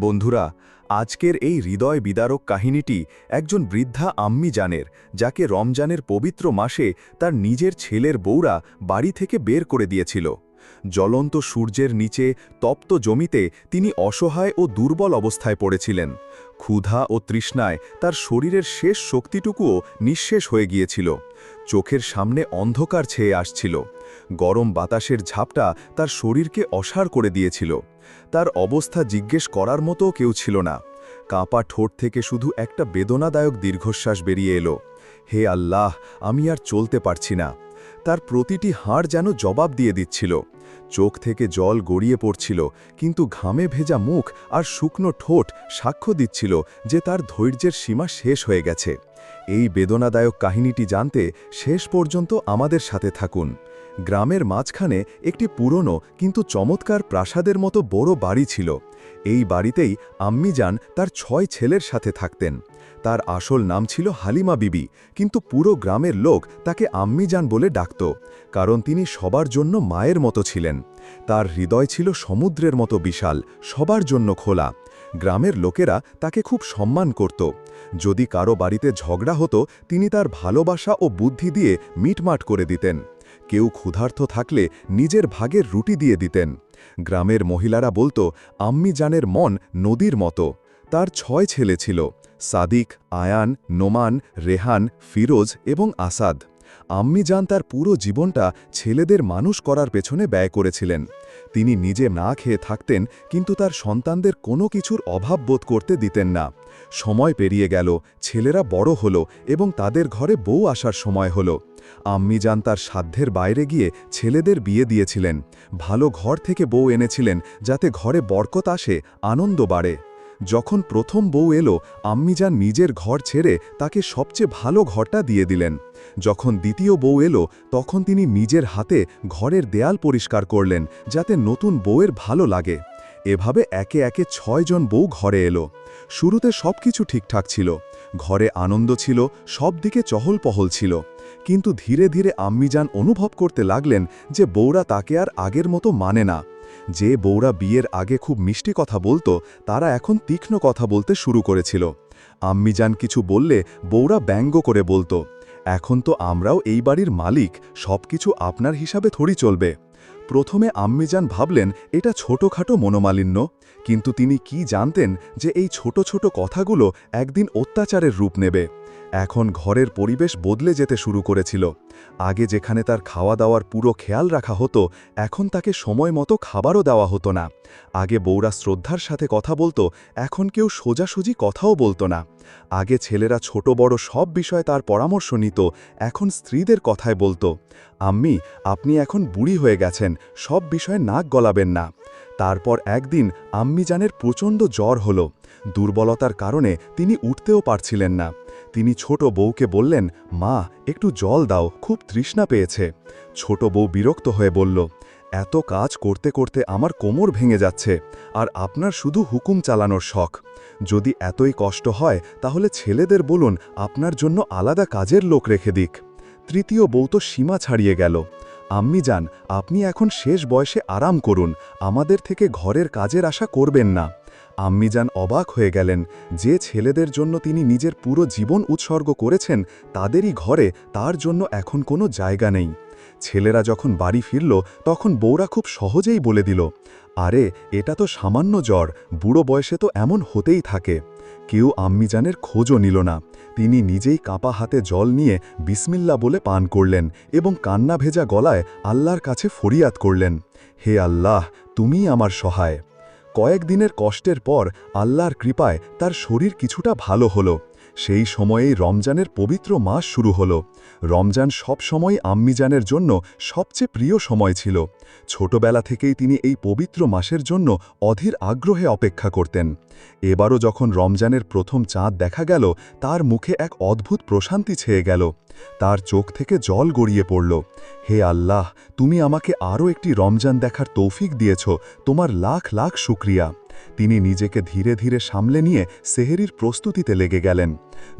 বন্ধুরা, আজকের এই হৃদয় বিদারক কাহিনীটি একজন বৃদ্ধা আম্মি জানের, যাকে রমজানের পবিত্র মাসে তার নিজের ছেলের বউরা বাড়ি থেকে বের করে দিয়েছিল। জ্বলন্ত সূর্যের নিচে তপ্ত জমিতে তিনি অসহায় ও দুর্বল অবস্থায় পড়েছিলেন। ক্ষুধা ও তৃষ্ণায় তার শরীরের শেষ শক্তিটুকুও নিঃশেষ হয়ে গিয়েছিল। চোখের সামনে অন্ধকার ছেয়ে আসছিল। গরম বাতাসের ঝাপটা তার শরীরকে অসার করে দিয়েছিল। তার অবস্থা জিজ্ঞেস করার মতো কেউ ছিল না। কাঁপা ঠোঁট থেকে শুধু একটা বেদনাদায়ক দীর্ঘশ্বাস বেরিয়ে এলো। হে আল্লাহ, আমি আর চলতে পারছি না। তার প্রতিটি হাড় যেন জবাব দিয়ে দিচ্ছিল। চোখ থেকে জল গড়িয়ে পড়ছিল, কিন্তু ঘামে ভেজা মুখ আর শুকনো ঠোঁট সাক্ষ্য দিচ্ছিল যে তার ধৈর্যের সীমা শেষ হয়ে গেছে। এই বেদনাদায়ক কাহিনীটি জানতে শেষ পর্যন্ত আমাদের সাথে থাকুন। গ্রামের মাঝখানে একটি পুরনো কিন্তু চমৎকার প্রাসাদের মতো বড় বাড়ি ছিল। এই বাড়িতেই আম্মি যান তার ছয় ছেলের সাথে থাকতেন। তার আসল নাম ছিল হালিমা বিবি, কিন্তু পুরো গ্রামের লোক তাকে আম্মি যান বলে ডাকত, কারণ তিনি সবার জন্য মায়ের মতো ছিলেন। তার হৃদয় ছিল সমুদ্রের মতো বিশাল, সবার জন্য খোলা। গ্রামের লোকেরা তাকে খুব সম্মান করত। যদি কারও বাড়িতে ঝগড়া হতো, তিনি তার ভালোবাসা ও বুদ্ধি দিয়ে মিটমাট করে দিতেন। কেউ ক্ষুধার্থ থাকলে নিজের ভাগের রুটি দিয়ে দিতেন। গ্রামের মহিলারা বলতো, আম্মি জানের মন নদীর মতো। তার ছয় ছেলে ছিল, সাদিক, আয়ান, নোমান, রেহান, ফিরোজ এবং আসাদ। আম্মি জান তার পুরো জীবনটা ছেলেদের মানুষ করার পেছনে ব্যয় করেছিলেন। তিনি নিজে না খেয়ে থাকতেন, কিন্তু তার সন্তানদের কোনো কিছুর অভাব বোধ করতে দিতেন না। সময় পেরিয়ে গেল, ছেলেরা বড় হলো এবং তাদের ঘরে বউ আসার সময় হলো। আম্মি যান তার সাধ্যের বাইরে গিয়ে ছেলেদের বিয়ে দিয়েছিলেন। ভালো ঘর থেকে বউ এনেছিলেন, যাতে ঘরে বরকত আসে, আনন্দ বাড়ে। যখন প্রথম বউ এলো, আম্মিজান নিজের ঘর ছেড়ে তাকে সবচেয়ে ভালো ঘরটা দিয়ে দিলেন। যখন দ্বিতীয় বউ এলো, তখন তিনি নিজের হাতে ঘরের দেয়াল পরিষ্কার করলেন, যাতে নতুন বউয়ের ভালো লাগে। এভাবে একে একে ছয়জন বউ ঘরে এলো। শুরুতে সব কিছু ঠিকঠাক ছিল। ঘরে আনন্দ ছিল, সব দিকে চহল পহল ছিল। কিন্তু ধীরে ধীরে আম্মিজান অনুভব করতে লাগলেন যে বউরা তাকে আর আগের মতো মানে না। যে বউরা বিয়ের আগে খুব মিষ্টি কথা বলতো, তারা এখন তীক্ষ্ণ কথা বলতে শুরু করেছিল। আম্মিজান কিছু বললে বউরা ব্যঙ্গ করে বলতো, এখন তো আমরাও এই বাড়ির মালিক সব কিছু আপনার হিসাবে থরি চলবে। প্রথমে আম্মিজান ভাবলেন, এটা ছোটখাটো মনোমালিন্য। কিন্তু তিনি কি জানতেন যে এই ছোট ছোট কথাগুলো একদিন অত্যাচারের রূপ নেবে। এখন ঘরের পরিবেশ বদলে যেতে শুরু করেছিল। আগে যেখানে তার খাওয়া দাওয়ার পুরো খেয়াল রাখা হতো, এখন তাকে সময় মতো খাবারও দেওয়া হতো না। আগে বউরা শ্রদ্ধার সাথে কথা বলতো, এখন কেউ সোজাসুজি কথাও বলতো না। আগে ছেলেরা ছোট বড় সব বিষয়ে তার পরামর্শ নিত, এখন স্ত্রীদের কথায় বলতো। আম্মি, আপনি এখন বুড়ি হয়ে গেছেন, সব বিষয়ে নাক গলাবেন না। তারপর একদিন আম্মিজানের প্রচণ্ড জ্বর হলো। দুর্বলতার কারণে তিনি উঠতেও পারছিলেন না। তিনি ছোট বউকে বললেন, মা, একটু জল দাও, খুব তৃষ্ণা পেয়েছে। ছোট বউ বিরক্ত হয়ে বলল, এত কাজ করতে করতে আমার কোমর ভেঙে যাচ্ছে, আর আপনার শুধু হুকুম চালানোর শখ। যদি এতই কষ্ট হয়, তাহলে ছেলেদের বলুন, আপনার জন্য আলাদা কাজের লোক রেখে দিক। তৃতীয় বউ তো সীমা ছাড়িয়ে গেল, আম্মি যান, আপনি এখন শেষ বয়সে আরাম করুন, আমাদের থেকে ঘরের কাজের আশা করবেন না। আম্মিজান অবাক হয়ে গেলেন, যে ছেলেদের জন্য তিনি নিজের পুরো জীবন উৎসর্গ করেছেন, তাদেরই ঘরে তার জন্য এখন কোনো জায়গা নেই। ছেলেরা যখন বাড়ি ফিরল, তখন বউরা খুব সহজেই বলে দিল, আরে, এটা তো সামান্য জ্বর, বুড়ো বয়সে তো এমন হতেই থাকে। কেউ আম্মিজানের খোঁজও নিল না। তিনি নিজেই কাঁপা হাতে জল নিয়ে বিসমিল্লা বলে পান করলেন এবং কান্না ভেজা গলায় আল্লাহর কাছে ফরিয়াদ করলেন, হে আল্লাহ, তুমিই আমার সহায়। কয়েকদিনের কষ্টের পর আল্লাহর কৃপায় তার শরীর কিছুটা ভালো হলো। সেই সময়েই রমজানের পবিত্র মাস শুরু হলো। রমজান সব সময় আম্মিজানের জন্য সবচেয়ে প্রিয় সময় ছিল। ছোটবেলা থেকেই তিনি এই পবিত্র মাসের জন্য অধীর আগ্রহে অপেক্ষা করতেন। এবারও যখন রমজানের প্রথম চাঁদ দেখা গেল, তার মুখে এক অদ্ভুত প্রশান্তি ছেয়ে গেল। তার চোখ থেকে জল গড়িয়ে পড়ল। হে আল্লাহ, তুমি আমাকে আরও একটি রমজান দেখার তৌফিক দিয়েছ। তোমার লাখ লাখ শুক্রিয়া। তিনি নিজেকে ধীরে ধীরে সামলে নিয়ে সেহেরির প্রস্তুতিতে লেগে গেলেন।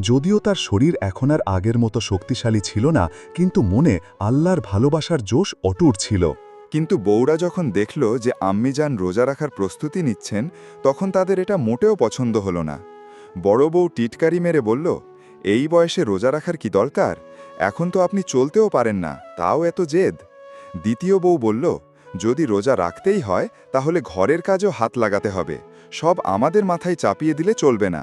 যদিও তার শরীর এখন আর আগের মতো শক্তিশালী ছিল না, কিন্তু মনে আল্লাহর ভালোবাসার জোশ অটুট ছিল। কিন্তু বউরা যখন দেখল যে আম্মিজান রোজা রাখার প্রস্তুতি নিচ্ছেন, তখন তাদের এটা মোটেও পছন্দ হলো না। বড় বউ টিটকারি মেরে বলল, এই বয়সে রোজা রাখার কি দরকার? এখন তো আপনি চলতেও পারেন না, তাও এত জেদ। দ্বিতীয় বউ বলল, যদি রোজা রাখতেই হয়, তাহলে ঘরের কাজও হাত লাগাতে হবে। সব আমাদের মাথায় চাপিয়ে দিলে চলবে না।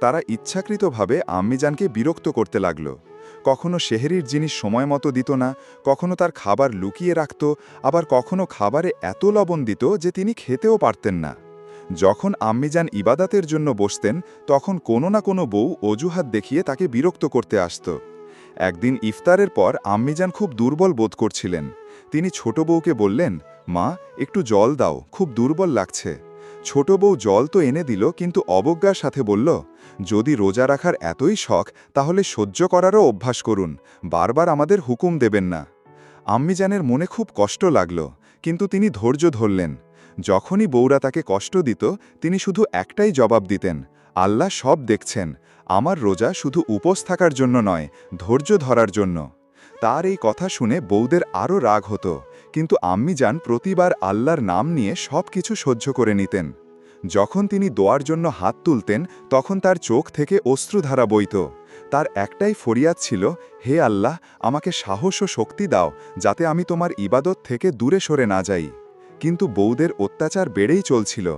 তারা ইচ্ছাকৃতভাবে আম্মিজানকে বিরক্ত করতে লাগল। কখনো শেহরির জিনিস সময় মতো দিত না, কখনো তার খাবার লুকিয়ে রাখত, আবার কখনো খাবারে এত লবণ দিত যে তিনি খেতেও পারতেন না। যখন আম্মিজান ইবাদাতের জন্য বসতেন, তখন কোনো না কোনো বউ অজুহাত দেখিয়ে তাকে বিরক্ত করতে আসত। একদিন ইফতারের পর আম্মিজান খুব দুর্বল বোধ করছিলেন। তিনি ছোট বউকে বললেন, মা, একটু জল দাও, খুব দুর্বল লাগছে। ছোট বউ জল তো এনে দিল, কিন্তু অবজ্ঞার সাথে বলল, যদি রোজা রাখার এতই শখ, তাহলে সহ্য করারও অভ্যাস করুন, বারবার আমাদের হুকুম দেবেন না। আম্মিজানের মনে খুব কষ্ট লাগল, কিন্তু তিনি ধৈর্য ধরলেন। যখনই বউরা তাকে কষ্ট দিত, তিনি শুধু একটাই জবাব দিতেন, আল্লাহ সব দেখছেন আমার রোজা শুধু উপোস থাকার জন্য নয়, ধৈর্য ধরার জন্য। তার এই কথা শুনে বৌদের আরও রাগ হতো, কিন্তু আম্মি যান প্রতিবার আল্লাহর নাম নিয়ে সব কিছু সহ্য করে নিতেন। যখন তিনি দোয়ার জন্য হাত তুলতেন, তখন তার চোখ থেকে অশ্রুধারা বইত। তার একটাই ফরিয়াদ ছিল, হে আল্লাহ, আমাকে সাহস ও শক্তি দাও, যাতে আমি তোমার ইবাদত থেকে দূরে সরে না যাই। কিন্তু বৌদের অত্যাচার বেড়েই চলছিল।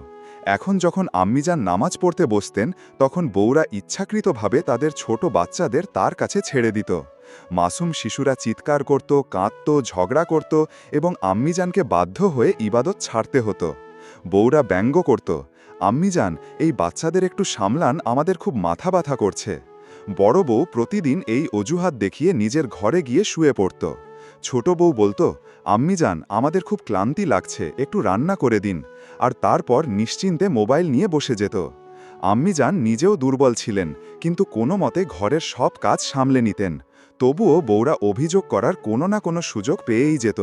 এখন যখন আম্মিজান নামাজ পড়তে বসতেন, তখন বউরা ইচ্ছাকৃতভাবে তাদের ছোট বাচ্চাদের তার কাছে ছেড়ে দিত। মাসুম শিশুরা চিৎকার করত, কাঁদত, ঝগড়া করত এবং আম্মিজানকে বাধ্য হয়ে ইবাদত ছাড়তে হতো। বউরা ব্যঙ্গ করত আম্মিজান এই বাচ্চাদের একটু সামলান, আমাদের খুব মাথা ব্যথা করছে। বড় বউ প্রতিদিন এই অজুহাত দেখিয়ে নিজের ঘরে গিয়ে শুয়ে পড়ত। ছোট বউ বলতো, আম্মি যান, আমাদের খুব ক্লান্তি লাগছে, একটু রান্না করে দিন। আর তারপর নিশ্চিন্তে মোবাইল নিয়ে বসে যেত। আম্মি যান নিজেও দুর্বল ছিলেন, কিন্তু কোনো মতে ঘরের সব কাজ সামলে নিতেন। তবুও বউরা অভিযোগ করার কোনো না কোনো সুযোগ পেয়েই যেত।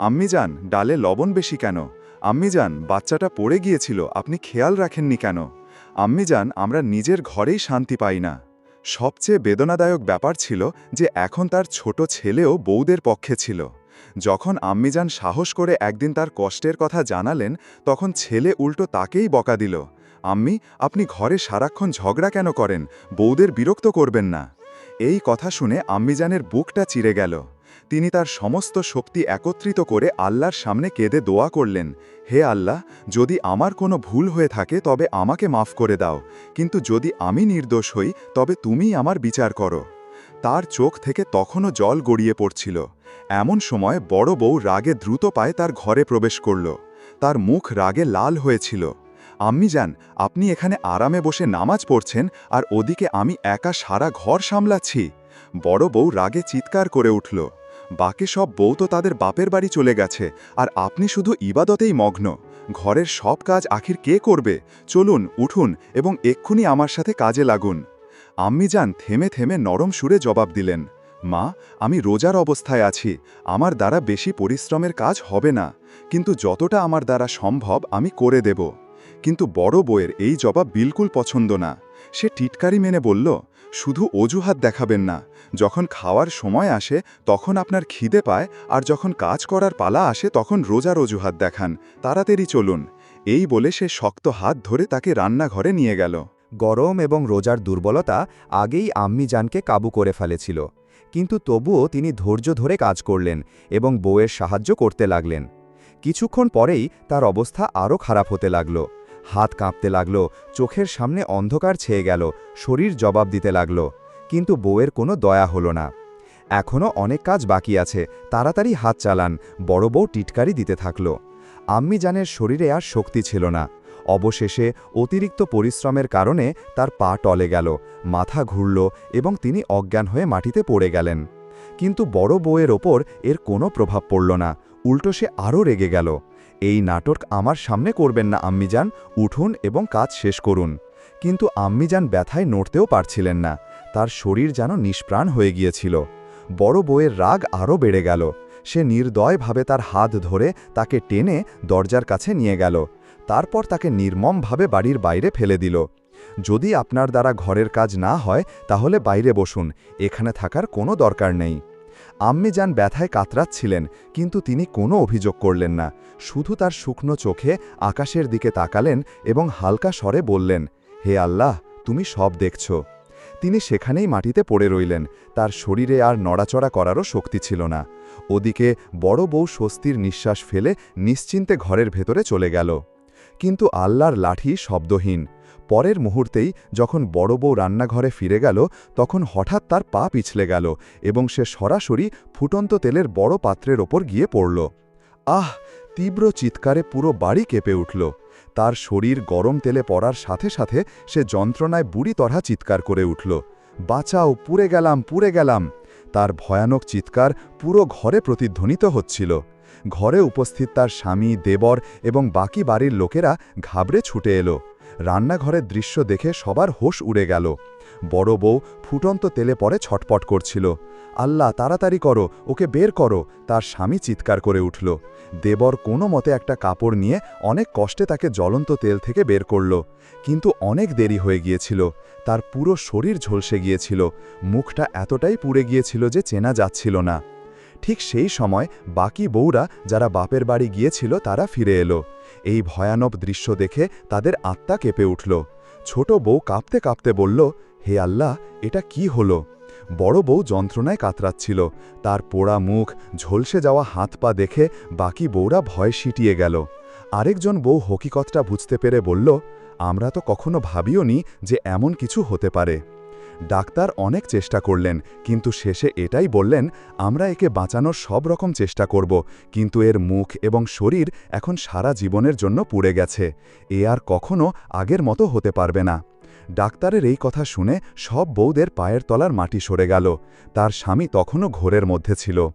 আম্মি যান, ডালে লবণ বেশি কেন? আম্মি যান, বাচ্চাটা পড়ে গিয়েছিল, আপনি খেয়াল রাখেননি কেন? আম্মি যান, আমরা নিজের ঘরেই শান্তি পাই না। সবচেয়ে বেদনাদায়ক ব্যাপার ছিল যে এখন তার ছোট ছেলেও বৌদের পক্ষে ছিল। যখন আম্মিজান সাহস করে একদিন তার কষ্টের কথা জানালেন, তখন ছেলে উল্টো তাকেই বকা দিল, আম্মি, আপনি ঘরে সারাক্ষণ ঝগড়া কেন করেন? বৌদের বিরক্ত করবেন না। এই কথা শুনে আম্মিজানের বুকটা চিরে গেল। তিনি তার সমস্ত শক্তি একত্রিত করে আল্লাহর সামনে কেঁদে দোয়া করলেন, হে আল্লাহ, যদি আমার কোনো ভুল হয়ে থাকে তবে আমাকে মাফ করে দাও, কিন্তু যদি আমি নির্দোষ হই তবে তুমিই আমার বিচার করো। তার চোখ থেকে তখনও জল গড়িয়ে পড়ছিল। এমন সময় বড় বউ রাগে দ্রুত পায়ে তার ঘরে প্রবেশ করল। তার মুখ রাগে লাল হয়েছিল। আম্মি যান, আপনি এখানে আরামে বসে নামাজ পড়ছেন আর ওদিকে আমি একা সারা ঘর সামলাচ্ছি। বড় বউ রাগে চিৎকার করে উঠল। বাকি সব বউ তো তাদের বাপের বাড়ি চলে গেছে, আর আপনি শুধু ইবাদতেই মগ্ন। ঘরের সব কাজ আখির কে করবে? চলুন, উঠুন এবং এক্ষুনি আমার সাথে কাজে লাগুন। আম্মি যান থেমে থেমে নরম সুরে জবাব দিলেন, মা, আমি রোজার অবস্থায় আছি, আমার দ্বারা বেশি পরিশ্রমের কাজ হবে না, কিন্তু যতটা আমার দ্বারা সম্ভব আমি করে দেব। কিন্তু বড় বউয়ের এই জবাব বিলকুল পছন্দ না। সে টিটকারি মেনে বলল শুধু অজুহাত দেখাবেন না, যখন খাওয়ার সময় আসে তখন আপনার খিদে পায় আর যখন কাজ করার পালা আসে তখন রোজার অজুহাত দেখান, তাড়াতাড়ি চলুন। এই বলে সে শক্ত হাত ধরে তাকে রান্নাঘরে নিয়ে গেল। গরম এবং রোজার দুর্বলতা আগেই আম্মিজানকে কাবু করে ফেলেছিল, কিন্তু তবুও তিনি ধৈর্য ধরে কাজ করলেন এবং বউয়ের সাহায্য করতে লাগলেন। কিছুক্ষণ পরেই তার অবস্থা আরও খারাপ হতে লাগল। হাত কাঁপতে লাগল, চোখের সামনে অন্ধকার ছেয়ে গেল, শরীর জবাব দিতে লাগল, কিন্তু বউয়ের কোনো দয়া হলো না। এখনও অনেক কাজ বাকি আছে, তাড়াতাড়ি হাত চালান, বড় বউ টিটকারি দিতে থাকল। আম্মিজানের শরীরে আর শক্তি ছিল না। অবশেষে অতিরিক্ত পরিশ্রমের কারণে তার পা টলে গেল, মাথা ঘুরল এবং তিনি অজ্ঞান হয়ে মাটিতে পড়ে গেলেন। কিন্তু বড় বউয়ের ওপর এর কোনো প্রভাব পড়ল না, উল্টো সে আরও রেগে গেল। এই নাটক আমার সামনে করবেন না, আম্মিজান। উঠুন এবং কাজ শেষ করুন। কিন্তু আম্মিজান ব্যথায় নড়তেও পারছিলেন না। তার শরীর যেন নিষ্প্রাণ হয়ে গিয়েছিল। বড় বউয়ের রাগ আরও বেড়ে গেল। সে নির্দয়ভাবে তার হাত ধরে তাকে টেনে দরজার কাছে নিয়ে গেল। তারপর তাকে নির্মমভাবে বাড়ির বাইরে ফেলে দিল। যদি আপনার দ্বারা ঘরের কাজ না হয়, তাহলে বাইরে বসুন। এখানে থাকার কোনো দরকার নেই। আম্মি যান ব্যথায় কাতরাচ্ছিলেন, কিন্তু তিনি কোনো অভিযোগ করলেন না। শুধু তার শুকনো চোখে আকাশের দিকে তাকালেন এবং হালকা স্বরে বললেন, হে আল্লাহ, তুমি সব দেখছ। তিনি সেখানেই মাটিতে পড়ে রইলেন। তার শরীরে আর নড়াচড়া করারও শক্তি ছিল না। ওদিকে বড় বউ স্বস্তির নিঃশ্বাস ফেলে নিশ্চিন্তে ঘরের ভেতরে চলে গেল। কিন্তু আল্লাহর লাঠি শব্দহীন। পরের মুহূর্তেই যখন বড় বউ রান্নাঘরে ফিরে গেল, তখন হঠাৎ তার পা পিছলে গেল এবং সে সরাসরি ফুটন্ত তেলের বড় পাত্রের ওপর গিয়ে পড়ল। আহ, তীব্র চিৎকারে পুরো বাড়ি কেঁপে উঠল। তার শরীর গরম তেলে পড়ার সাথে সাথে সে যন্ত্রণায় বুড়ি তরহা চিৎকার করে উঠল। বাঁচাও, পুড়ে গেলাম পুড়ে গেলাম। তার ভয়ানক চিৎকার পুরো ঘরে প্রতিধ্বনিত হচ্ছিল। ঘরে উপস্থিত তার স্বামী, দেবর এবং বাকি বাড়ির লোকেরা ঘাবড়ে ছুটে এলো। রান্নাঘরের দৃশ্য দেখে সবার হোশ উড়ে গেল। বড় বউ ফুটন্ত তেলে পরে ছটপট করছিল। আল্লাহ, তাড়াতাড়ি করো, ওকে বের করো, তার স্বামী চিৎকার করে উঠল। দেবর কোনো মতে একটা কাপড় নিয়ে অনেক কষ্টে তাকে জ্বলন্ত তেল থেকে বের করল। কিন্তু অনেক দেরি হয়ে গিয়েছিল। তার পুরো শরীর ঝলসে গিয়েছিল। মুখটা এতটাই পুড়ে গিয়েছিল যে চেনা যাচ্ছিল না। ঠিক সেই সময় বাকি বউরা যারা বাপের বাড়ি গিয়েছিল তারা ফিরে এলো। এই ভয়ানক দৃশ্য দেখে তাদের আত্মা কেঁপে উঠল। ছোট বউ কাঁপতে কাঁপতে বলল, হে আল্লাহ, এটা কি হলো? বড় বউ যন্ত্রণায় কাতরাচ্ছিল। তার পোড়া মুখ, ঝলসে যাওয়া হাত পা দেখে বাকি বউরা ভয় সিটিয়ে গেল। আরেকজন বউ হকিকতটা বুঝতে পেরে বলল, আমরা তো কখনো ভাবিও নি যে এমন কিছু হতে পারে। ডাক্তার অনেক চেষ্টা করলেন, কিন্তু শেষে এটাই বললেন, আমরা একে বাঁচানোর সব রকম চেষ্টা করব, কিন্তু এর মুখ এবং শরীর এখন সারা জীবনের জন্য পুড়ে গেছে। এ আর কখনো আগের মতো হতে পারবে না। ডাক্তারের এই কথা শুনে সব বউদের পায়ের তলার মাটি সরে গেল। তার স্বামী তখনও ঘোরের মধ্যে ছিল।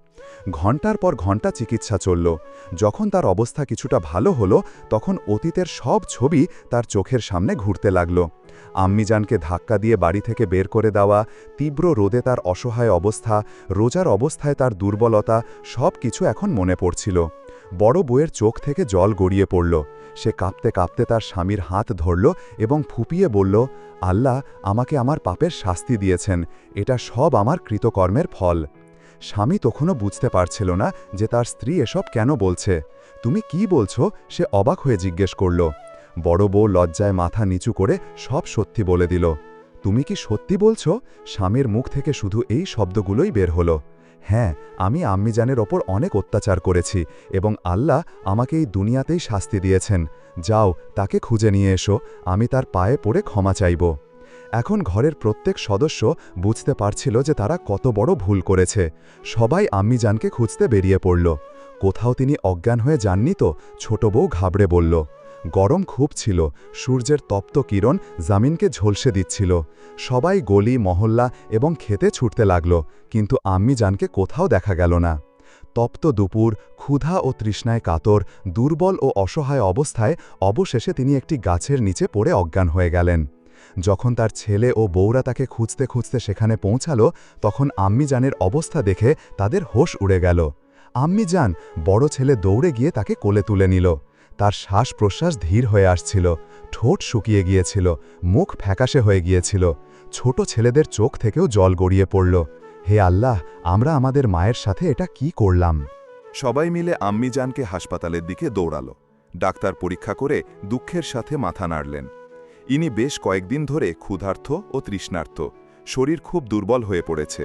ঘণ্টার পর ঘণ্টা চিকিৎসা চলল। যখন তার অবস্থা কিছুটা ভালো হলো, তখন অতীতের সব ছবি তার চোখের সামনে ঘুরতে লাগল। আম্মিজানকে ধাক্কা দিয়ে বাড়ি থেকে বের করে দেওয়া, তীব্র রোদে তার অসহায় অবস্থা, রোজার অবস্থায় তার দুর্বলতা সব কিছু এখন মনে পড়ছিল। বড় বউয়ের চোখ থেকে জল গড়িয়ে পড়ল। সে কাঁপতে কাঁপতে তার স্বামীর হাত ধরল এবং ফুপিয়ে বলল, আল্লাহ আমাকে আমার পাপের শাস্তি দিয়েছেন, এটা সব আমার কৃতকর্মের ফল। স্বামী তখনও বুঝতে পারছিল না যে তার স্ত্রী এসব কেন বলছে। তুমি কি বলছো? সে অবাক হয়ে জিজ্ঞেস করল। বড় বউ লজ্জায় মাথা নিচু করে সব সত্যি বলে দিল। তুমি কি সত্যি বলছো? স্বামীর মুখ থেকে শুধু এই শব্দগুলোই বের হলো। হ্যাঁ আমি আম্মিজানের ওপর অনেক অত্যাচার করেছি এবং আল্লাহ আমাকে এই দুনিয়াতেই শাস্তি দিয়েছেন। যাও, তাকে খুঁজে নিয়ে এসো, আমি তার পায়ে পড়ে ক্ষমা চাইব। এখন ঘরের প্রত্যেক সদস্য বুঝতে পারছিল যে তারা কত বড় ভুল করেছে। সবাই আম্মিজানকে খুঁজতে বেরিয়ে পড়ল। কোথাও তিনি অজ্ঞান হয়ে যাননি তো, ছোট বউ ঘাবড়ে বলল গরম খুব ছিল, সূর্যের তপ্ত কিরণ জামিনকে ঝলসে দিচ্ছিল। সবাই গলি, মহল্লা এবং খেতে ছুটতে লাগল, কিন্তু আম্মিজানকে কোথাও দেখা গেল না। তপ্ত দুপুর, ক্ষুধা ও তৃষ্ণায় কাতর, দুর্বল ও অসহায় অবস্থায় অবশেষে তিনি একটি গাছের নিচে পড়ে অজ্ঞান হয়ে গেলেন। যখন তার ছেলে ও বউরা তাকে খুঁজতে খুঁজতে সেখানে পৌঁছালো, তখন আম্মিজানের অবস্থা দেখে তাদের হোশ উড়ে গেল। আম্মিজান বড় ছেলে দৌড়ে গিয়ে তাকে কোলে তুলে নিল। তার শ্বাস প্রশ্বাস ধীর হয়ে আসছিল, ঠোঁট শুকিয়ে গিয়েছিল, মুখ ফ্যাকাশে হয়ে গিয়েছিল। ছোট ছেলেদের চোখ থেকেও জল গড়িয়ে পড়ল। হে আল্লাহ, আমরা আমাদের মায়ের সাথে এটা কি করলাম? সবাই মিলে আম্মিজানকে হাসপাতালের দিকে দৌড়ালো। ডাক্তার পরীক্ষা করে দুঃখের সাথে মাথা নাড়লেন। ইনি বেশ কয়েকদিন ধরে ক্ষুধার্থ ও তৃষ্ণার্থ শরীর খুব দুর্বল হয়ে পড়েছে।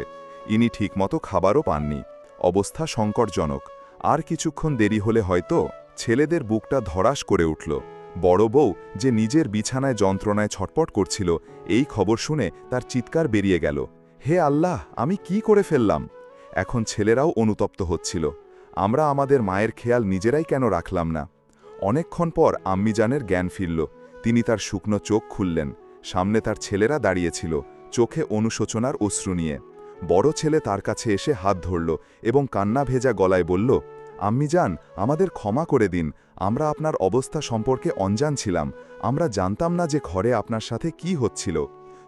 ইনি ঠিকমতো খাবারও পাননি। অবস্থা সংকটজনক। আর কিছুক্ষণ দেরি হলে হয়তো ছেলেদের বুকটা ধরাস করে উঠল। বড় বউ যে নিজের বিছানায় যন্ত্রণায় ছটপট করছিল, এই খবর শুনে তার চিৎকার বেরিয়ে গেল। হে আল্লাহ, আমি কি করে ফেললাম? এখন ছেলেরাও অনুতপ্ত হচ্ছিল। আমরা আমাদের মায়ের খেয়াল নিজেরাই কেন রাখলাম না? অনেকক্ষণ পর আম্মিজানের জ্ঞান ফিরল। তিনি তার শুকনো চোখ খুললেন। সামনে তার ছেলেরা দাঁড়িয়েছিল, চোখে অনুশোচনার অশ্রু নিয়ে। বড় ছেলে তার কাছে এসে হাত ধরল এবং কান্না ভেজা গলায় বলল আম্মিজান আমাদের ক্ষমা করে দিন। আমরা আপনার অবস্থা সম্পর্কে অনজান ছিলাম। আমরা জানতাম না যে ঘরে আপনার সাথে কি হচ্ছিল।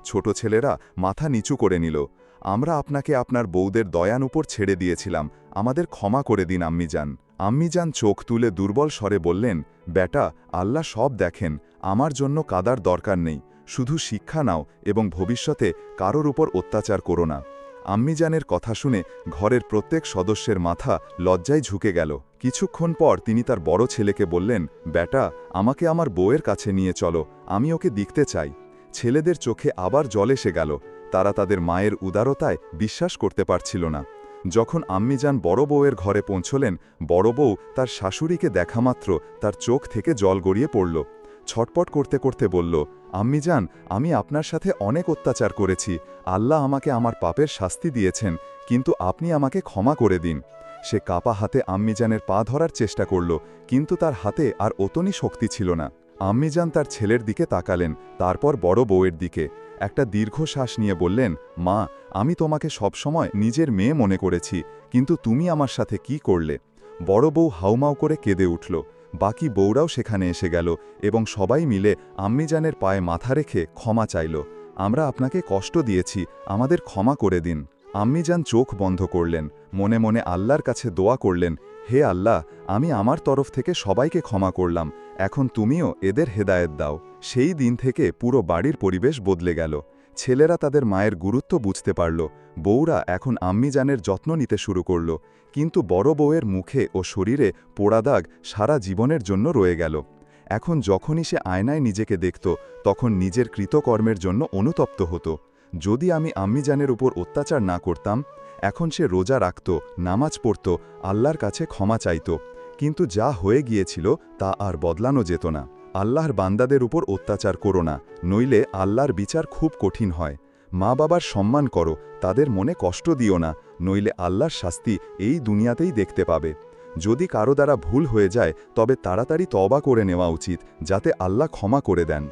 ছোট ছেলেরা মাথা নিচু করে নিল। আমরা আপনাকে আপনার বৌদের দয়ান উপর ছেড়ে দিয়েছিলাম। আমাদের ক্ষমা করে দিন আম্মিজান আম্মিজান চোখ তুলে দুর্বল স্বরে বললেন, বেটা, আল্লাহ সব দেখেন। আমার জন্য কাদার দরকার নেই। শুধু শিক্ষা নাও এবং ভবিষ্যতে কারোর উপর অত্যাচার করো না। আম্মিজানের কথা শুনে ঘরের প্রত্যেক সদস্যের মাথা লজ্জায় ঝুঁকে গেল। কিছুক্ষণ পর তিনি তার বড় ছেলেকে বললেন, বেটা, আমাকে আমার বউয়ের কাছে নিয়ে চলো, আমি ওকে দেখতে চাই। ছেলেদের চোখে আবার জল এসে গেল। তারা তাদের মায়ের উদারতায় বিশ্বাস করতে পারছিল না। যখন আম্মিজান বড় বউয়ের ঘরে পৌঁছলেন, বড় বউ তার শাশুড়িকে দেখামাত্র তার চোখ থেকে জল গড়িয়ে পড়ল। ছটপট করতে করতে বলল আম্মিজান আমি আপনার সাথে অনেক অত্যাচার করেছি। আল্লাহ আমাকে আমার পাপের শাস্তি দিয়েছেন, কিন্তু আপনি আমাকে ক্ষমা করে দিন। সে কাপা হাতে আম্মিজানের পা ধরার চেষ্টা করল, কিন্তু তার হাতে আর অতনি শক্তি ছিল না। আম্মিজান তার ছেলের দিকে তাকালেন, তারপর বড় বউয়ের দিকে। একটা দীর্ঘশ্বাস নিয়ে বললেন, মা, আমি তোমাকে সবসময় নিজের মেয়ে মনে করেছি, কিন্তু তুমি আমার সাথে কি করলে? বড় বউ হাউমাউ করে কেঁদে উঠল। বাকি বউরাও সেখানে এসে গেল এবং সবাই মিলে আম্মিজানের পায়ে মাথা রেখে ক্ষমা চাইল। আমরা আপনাকে কষ্ট দিয়েছি, আমাদের ক্ষমা করে দিন। আম্মিজান চোখ বন্ধ করলেন, মনে মনে আল্লাহর কাছে দোয়া করলেন, হে আল্লাহ, আমি আমার তরফ থেকে সবাইকে ক্ষমা করলাম, এখন তুমিও এদের হেদায়েত দাও। সেই দিন থেকে পুরো বাড়ির পরিবেশ বদলে গেল। ছেলেরা তাদের মায়ের গুরুত্ব বুঝতে পারল। বউরা এখন আম্মিজানের যত্ন নিতে শুরু করল। কিন্তু বড় বউয়ের মুখে ও শরীরে পোড়া দাগ সারা জীবনের জন্য রয়ে গেল। এখন যখনই সে আয়নায় নিজেকে দেখত, তখন নিজের কৃতকর্মের জন্য অনুতপ্ত হতো। যদি আমি আম্মিজানের উপর অত্যাচার না করতাম, এখন সে রোজা রাখত, নামাজ পড়ত, আল্লাহর কাছে ক্ষমা চাইত। কিন্তু যা হয়ে গিয়েছিল তা আর বদলানো যেত না। আল্লাহর বান্দাদের উপর অত্যাচার করো না, নইলে আল্লাহর বিচার খুব কঠিন হয়। মা বাবার সম্মান করো, তাদের মনে কষ্ট দিও না, নইলে আল্লাহর শাস্তি এই দুনিয়াতেই দেখতে পাবে। যদি কারও দ্বারা ভুল হয়ে যায়, তবে তাড়াতাড়ি তবা করে নেওয়া উচিত, যাতে আল্লাহ ক্ষমা করে দেন।